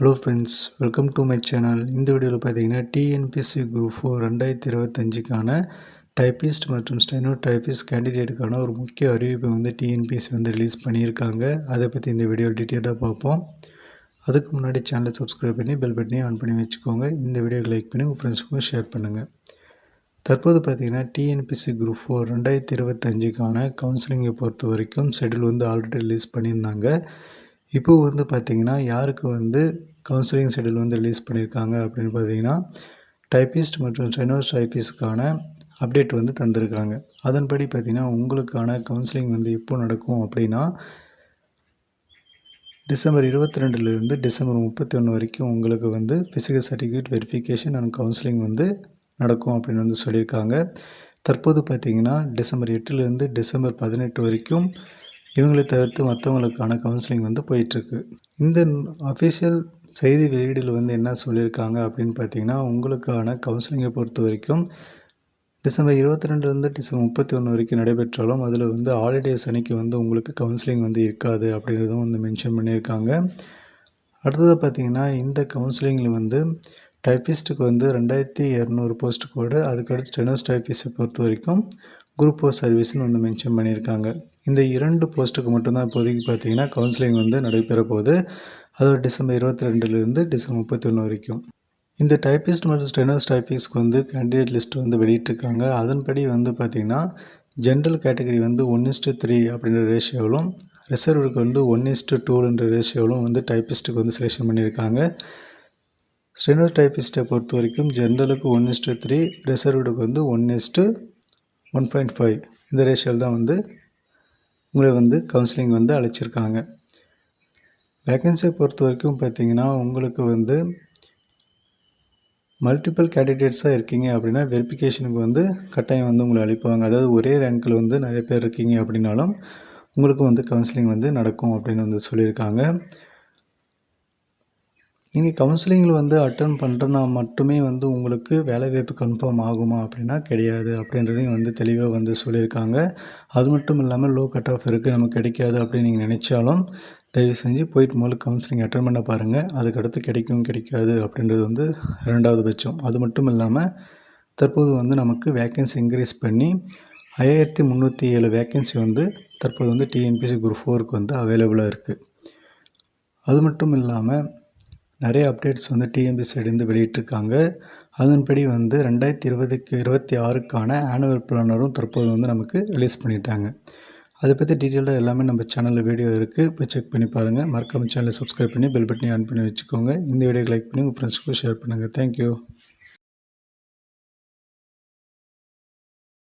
Hello friends welcome to my channel இந்த வீடியோவில் பார்த்தீங்கன்னா டிஎன்பிசி குரூப் ஃபோர் ரெண்டாயிரத்தி இருபத்தஞ்சுக்கான டைப்பிஸ்ட் மற்றும் ஸ்டெனோ டைப்பிஸ்ட் கேண்டிடேட்டுக்கான ஒரு முக்கிய அறிவிப்பை வந்து டிஎன்பிசி வந்து ரிலீஸ் பண்ணியிருக்காங்க. அதை பற்றி இந்த வீடியோ டீட்டெயிலாக பார்ப்போம். அதுக்கு முன்னாடி சேனலை சப்ஸ்கிரைப் பண்ணி பெல் பட்டனையும் ஆன் பண்ணி வச்சுக்கோங்க. இந்த வீடியோக்கு லைக் பண்ணி உங்கள் ஃப்ரெண்ட்ஸுக்கும் ஷேர் பண்ணுங்கள் தற்போது பார்த்தீங்கன்னா டிஎன்பிசி குரூப் ஃபோர் ரெண்டாயிரத்தி இருபத்தஞ்சுக்கான கவுன்சிலிங்கை பொறுத்த வரைக்கும் ஷெடியூல் வந்து ஆல்ரெடி ரிலீஸ் பண்ணியிருந்தாங்க. இப்போது வந்து பார்த்திங்கன்னா யாருக்கு வந்து கவுன்சிலிங் ஷெடியூல் வந்து ரிலீஸ் பண்ணியிருக்காங்க அப்படின்னு பார்த்தீங்கன்னா டைப்பிஸ்ட் மற்றும் ஸ்டெனோஸ் டைப்பிஸ்ட்கான அப்டேட் வந்து தந்திருக்காங்க. அதன்படி பார்த்திங்கன்னா உங்களுக்கான கவுன்சிலிங் வந்து எப்போ நடக்கும் அப்படின்னா டிசம்பர் இருபத்தி ரெண்டுலேருந்து டிசம்பர் முப்பத்தி ஒன்று வரைக்கும் உங்களுக்கு வந்து physical certificate verification and counselling வந்து நடக்கும் அப்படின்னு வந்து சொல்லியிருக்காங்க. தற்போது பார்த்திங்கன்னா டிசம்பர் எட்டுலேருந்து டிசம்பர் பதினெட்டு வரைக்கும் இவங்களை தவிர்த்து மற்றவங்களுக்கான கவுன்சிலிங் வந்து போயிட்டுருக்கு. இந்த அஃபிஷியல் செய்தி வெளியீடில் வந்து என்ன சொல்லியிருக்காங்க அப்படின்னு பார்த்தீங்கன்னா உங்களுக்கான கவுன்சிலிங்கை பொறுத்த வரைக்கும் டிசம்பர் இருபத்தி ரெண்டுலேருந்து டிசம்பர் முப்பத்தி ஒன்று வரைக்கும் நடைபெற்றாலும் அதில் வந்து ஹாலிடேஸ் அன்னைக்கு வந்து உங்களுக்கு கவுன்சிலிங் வந்து இருக்காது அப்படின்றதும் வந்து மென்ஷன் பண்ணியிருக்காங்க. அடுத்தது பார்த்திங்கன்னா இந்த கவுன்சிலிங்கில் வந்து டைப்பிஸ்ட்டுக்கு வந்து ரெண்டாயிரத்தி இரநூறு போஸ்ட் கோடு அதுக்கடுத்து டெனோஸ் டைப்பிஸ்ட்டை பொறுத்த வரைக்கும் குரூப் ஃபோர் சர்வீஸ்னு வந்து மென்ஷன் பண்ணியிருக்காங்க. இந்த இரண்டு போஸ்ட்டுக்கு மட்டும்தான் இப்போதைக்கு பார்த்தீங்கன்னா கவுன்சிலிங் வந்து நடைபெற போகுது. அதாவது டிசம்பர் இருபத்தி ரெண்டுலேருந்து டிசம்பர் முப்பத்தி ஒன்று வரைக்கும். இந்த டைப்பிஸ்ட் மற்றும் ஸ்டெனோஸ் டைப்பிஸ்ட்க்கு வந்து கேண்டிடேட் லிஸ்ட் வந்து வெளியிட்டிருக்காங்க. அதன்படி வந்து பார்த்திங்கன்னா ஜென்ரல் கேட்டகரி வந்து ஒன் இஸ்ட்டு த்ரீ அப்படின்ற ரேஷியோவிலும் ரிசர்வுக்கு வந்து ஒன் இஸ்ட்டு டூன்ற ரேஷியோவிலும் வந்து டைப்பிஸ்ட்டுக்கு வந்து செலெக்ஷன் பண்ணியிருக்காங்க. ஸ்டெனோடைபிஸ்ட்டை பொறுத்த வரைக்கும் ஜென்ரலுக்கு ஒன் இஸ்ட்டு த்ரீ ரிசர்வ்டுக்கு வந்து one is to one point five இந்த ரேஷியோவில் தான் வந்து உங்களை வந்து கவுன்சிலிங் வந்து அழைச்சிருக்காங்க. வேக்கன்சியை பொறுத்த வரைக்கும் பார்த்தீங்கன்னா உங்களுக்கு வந்து மல்டிபிள் கேண்டிடேட்ஸாக இருக்கீங்க அப்படின்னா வெரிஃபிகேஷனுக்கு வந்து கட்டாயம் வந்து உங்களை அழைப்பாங்க. அதாவது ஒரே ரேங்கில் வந்து நிறைய பேர் இருக்கீங்க அப்படின்னாலும் உங்களுக்கு வந்து கவுன்சிலிங் வந்து நடக்கும் அப்படின்னு வந்து சொல்லியிருக்காங்க. நீங்கள் கவுன்சிலிங்கில் வந்து அட்டன் பண்ணுறனா மட்டுமே வந்து உங்களுக்கு வேலைவாய்ப்பு கன்ஃபார்ம் ஆகுமா அப்படின்னா கிடையாது. அப்படின்றதையும் வந்து தெளிவாக வந்து சொல்லியிருக்காங்க. அது மட்டும் இல்லாமல் லோ கட் ஆஃப் இருக்குது நமக்கு கிடைக்காது அப்படின்னு நீங்கள் நினச்சாலும் தயவு செஞ்சு போயிட்டு முதல்ல கவுன்சிலிங் அட்டன் பண்ண பாருங்கள் அதுக்கடுத்து கிடைக்கும் கிடைக்காது அப்படின்றது வந்து ரெண்டாவது பட்சம். அது மட்டும் இல்லாமல் தற்போது வந்து நமக்கு வேக்கன்சி இன்க்ரீஸ் பண்ணி ஐயாயிரத்தி முந்நூற்றி ஏழு வேக்கன்சி வந்து தற்போது வந்து டிஎன்பிசி குரூப் ஃபோருக்கு வந்து அவைலபிளாக இருக்குது அது மட்டும் இல்லாமல் நிறைய அப்டேட்ஸ் வந்து டிஎம்பி சைடுலேருந்து வெளியிட்டிருக்காங்க. அதன்படி வந்து ரெண்டாயிரத்தி இருபதுக்கு இருபத்தி ஆறுக்கான ஆனுவல் பிளானரும் தற்போது வந்து நமக்கு ரிலீஸ் பண்ணிட்டாங்க. அதை பற்றி டீட்டெயிலாக எல்லாமே நம்ம சேனலில் வீடியோ இருக்குது போய் செக் பண்ணி பாருங்கள் மறக்காம சேனலை சப்ஸ்கிரைப் பண்ணி பெல் பட்டனை ஆன் பண்ணி வச்சுக்கோங்க. இந்த வீடியோ லைக் பண்ணி உங்கள் ஃப்ரெண்ட்ஸ்க்கும் ஷேர் பண்ணுங்கள் தேங்க்யூ